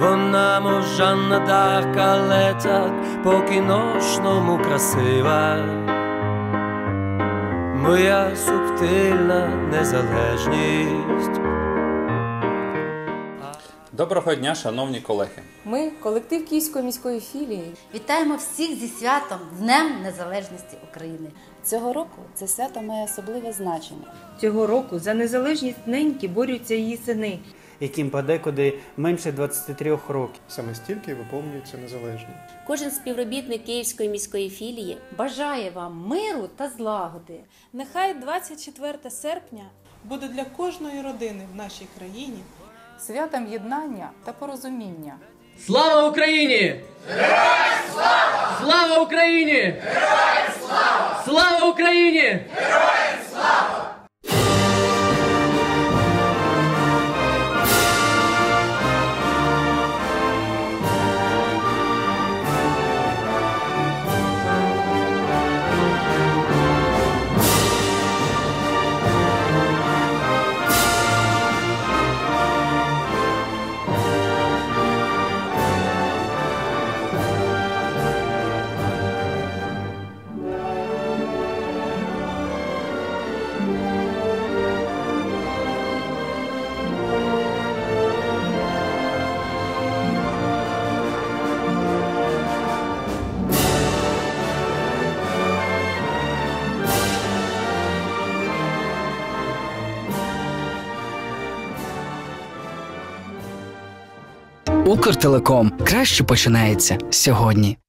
вона мов Жанна Дарк, але так по кіношному красива. Моя субтильна незалежність. Доброго дня, шановні колеги. Ми, колектив Київської міської філії, Вітаємо всіх зі святом Днем Незалежності України. Цього року це свято має особливе значення. Цього року за незалежність неньки борються її сини. Яким подекуди менше 23 років. Саме стільки виповнюється незалежні. Кожен співробітник Київської міської філії Бажає вам миру та злагоди. Нехай 24 серпня буде для кожної родини в нашій країні Святом єднання та порозуміння. Слава Україні! Героям слава! Слава Україні! Героям слава! Слава Україні! Героям Укртелеком краще починається сьогодні.